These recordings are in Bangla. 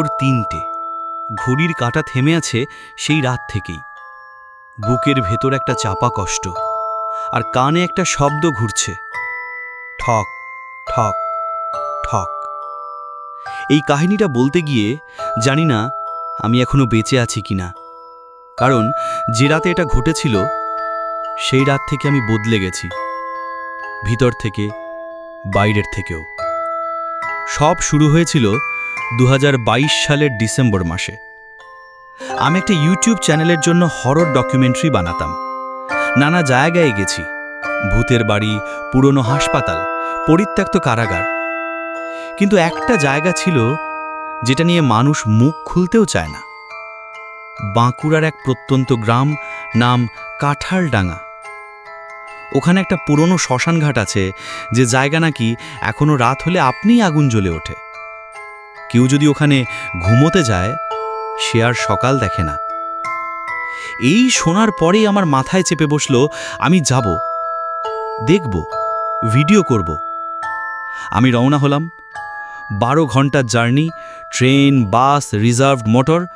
ভোর তিনটে। ঘড়ির কাঁটা থেমে আছে সেই রাত থেকেই। বুকের ভেতর একটা চাপা কষ্ট আর কানে একটা শব্দ ঘুরছে। ঠক ঠক ঠক। এই কাহিনীটা বলতে গিয়ে জানি না আমি এখনও বেঁচে আছি কিনা কারণ যে রাতে এটা ঘটেছিল, সেই রাত থেকে আমি বদলে গেছি। ভিতর থেকে, বাইরের থেকেও। সব শুরু হয়েছিল দু হাজার বাইশ সালের ডিসেম্বর মাসে। আমি একটা ইউটিউব চ্যানেলের জন্য হরর ডকুমেন্টারি বানাতাম। নানা জায়গায় গেছি। ভূতের বাড়ি, পুরনো হাসপাতাল, পরিত্যক্ত কারাগার। কিন্তু একটা জায়গা ছিল যেটা নিয়ে মানুষ মুখ খুলতেও চায় না। বাঁকুড়ার এক প্রত্যন্ত গ্রাম নাম কাঁঠালডাঙ্গা। ওখানে একটা পুরনো শ্মশানঘাট আছে যে জায়গা নাকি এখনও রাত হলে আপনিই আগুন জ্বলে ওঠে। কেউ যদি ওখানে ঘুমোতে যায়, সে আর সকাল দেখে না। এই শোনার পরেই আমার মাথায় চেপে বসল, আমি যাব, দেখব, ভিডিও করব। আমি রওনা হলাম। বারো ঘণ্টার journey, train, bus, reserved motor,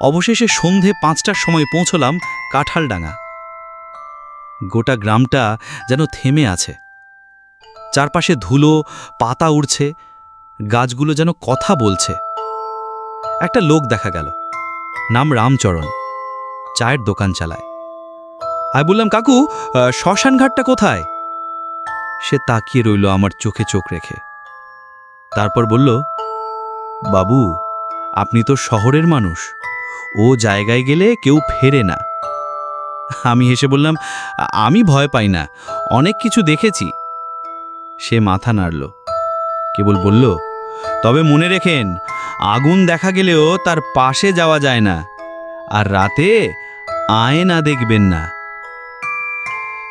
অবশেষে সন্ধে পাঁচটার সময় পৌঁছলাম কাঁঠালডাঙ্গা। গোটা গ্রামটা যেন থেমে আছে। চারপাশে ধুলো, পাতা উড়ছে গাছগুলো যেন কথা বলছে। একটা লোক দেখা গেল। নাম রামচরণ। চায়ের দোকান চালায়। আমি বললাম, কাকু শ্মশানঘাটটা কোথায়? সে তাকিয়ে রইল আমার চোখে চোখ রেখে। তারপর বলল, বাবু, আপনি তো শহরের মানুষ। ও জায়গায় গেলে কেউ ফেরে না। আমি হেসে বললাম আমি ভয় পাই না। অনেক কিছু দেখেছি। সে মাথা নাড়ল। কেবল বলল, তবে মনে রেখেন, আগুন দেখা গেলেও তার পাশে যাওয়া যায় না, আর রাতে আয়না দেখবেন না।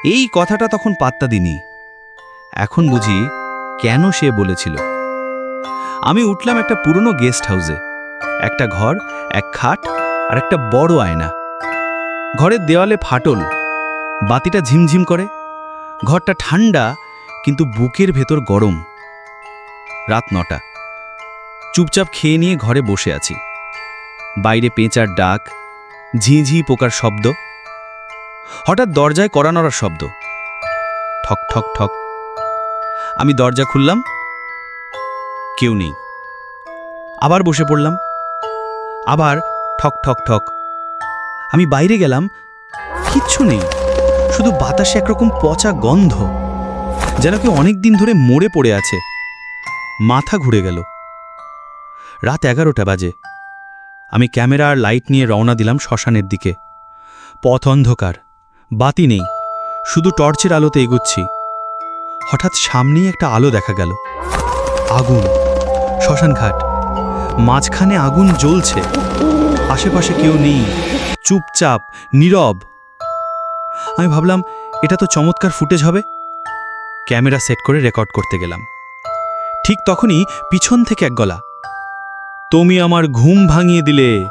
এই কথাটা তখন পাত্তা দিনি এখন বুঝি কেন সে বলেছিল। আমি উঠলাম একটা পুরনো গেস্ট হাউসে, একটা ঘর, এক খাট, আর একটা বড় আয়না। ঘরের দেওয়ালে ফাটল, বাতিটা ঝিমঝিম করে, ঘরটা ঠান্ডা, কিন্তু বুকের ভেতর গরম। রাত নটা। চুপচাপ খেয়ে নিয়ে ঘরে বসে আছি। বাইরে পেঁচার ডাক, ঝিঝি পোকার শব্দ, হঠাৎ দরজায় কড়া নড়ার শব্দ। ঠক ঠক ঠক। আমি দরজা খুললাম। কেউ নেই। আবার বসে পড়লাম। আবার ঠক ঠক ঠক। আমি বাইরে গেলাম। কিচ্ছু নেই। শুধু বাতাসে একরকম পচা গন্ধ। যেন কেউ অনেক দিন ধরে মরে পড়ে আছে। মাথা ঘুরে গেল। রাত এগারোটা বাজে। আমি ক্যামেরা আর লাইট নিয়ে রওনা দিলাম শ্মশানের দিকে। পথ অন্ধকার, বাতি নেই, শুধু টর্চের আলোতে এগুচ্ছি। হঠাৎ সামনেই একটা আলো দেখা গেল। আগুন, শ্মশানঘাট, মাঝখানে আগুন জ্বলছে। আশেপাশে কেউ নেই, চুপচাপ, নীরব। আমি ভাবলাম, এটা তো চমৎকার ফুটেজ হবে। ক্যামেরা সেট করে রেকর্ড করতে গেলাম। ঠিক তখনই পিছন থেকে এক গলা, তুমি আমার ঘুম ভাঙিয়ে দিলে।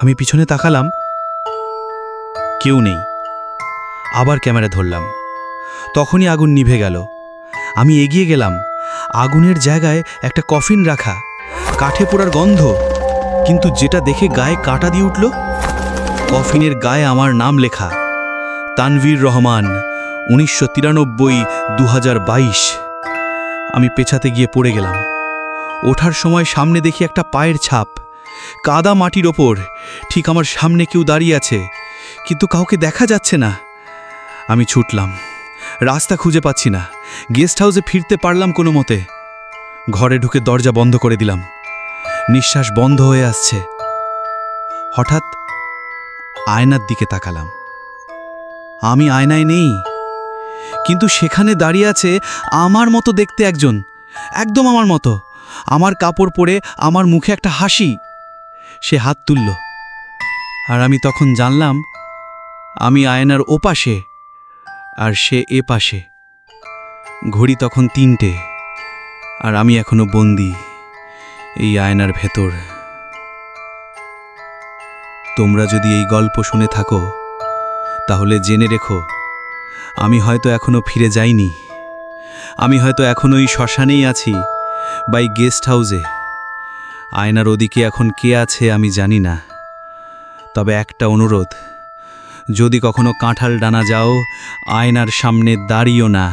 আমি পিছনে তাকালাম, কেউ নেই। আবার ক্যামেরা ধরলাম। তখনই আগুন নিভে গেল। আমি এগিয়ে গেলাম। আগুনের জায়গায় একটা কফিন রাখা, কাঠে পোড়ার গন্ধ। কিন্তু যেটা দেখে গায়ে কাটা দিয়ে উঠল, কফিনের গায়ে আমার নাম লেখা, তানভীর রহমান, উনিশশো তিরানব্বই দু আমি পেছাতে গিয়ে পড়ে গেলাম। ওঠার সময় সামনে দেখি একটা পায়ের ছাপ। কাদা মাটির ওপর। ঠিক আমার সামনে কেউ দাঁড়িয়ে আছে। কিন্তু কাউকে দেখা যাচ্ছে না। আমি ছুটলাম। রাস্তা খুঁজে পাচ্ছি না। গেস্ট হাউসে ফিরতে পারলাম কোনো মতে। ঘরে ঢুকে দরজা বন্ধ করে দিলাম। নিঃশ্বাস বন্ধ হয়ে আসছে। হঠাৎ আয়নার দিকে তাকালাম। আমি আয়নায় নেই। কিন্তু সেখানে দাঁড়িয়ে আছে আমার মতো দেখতে একজন। একদম আমার মতো। আমার কাপড় পরে আমার মুখে একটা হাসি। সে হাত তুলল। আর আমি তখন জানলাম, আমি আয়নার ওপাশে আর সে এ পাশে। ঘড়ি তখন তিনটে আর আমি এখনও বন্দি এই আয়নার ভেতর। তোমরা যদি এই গল্প শুনে থাকো, তাহলে জেনে রেখো আমি হয়তো এখনও ফিরে যাইনি। আমি হয়তো এখনও এই শ্মশানেই আছি বাই গেস্ট হাউসে আয়নার ওদিকে এখন কে আছে আমি জানি না। তবে একটা অনুরোধ, যদি কখনো কাঁঠাল ডানা যাও, আয়নার সামনে দাঁড়িও না।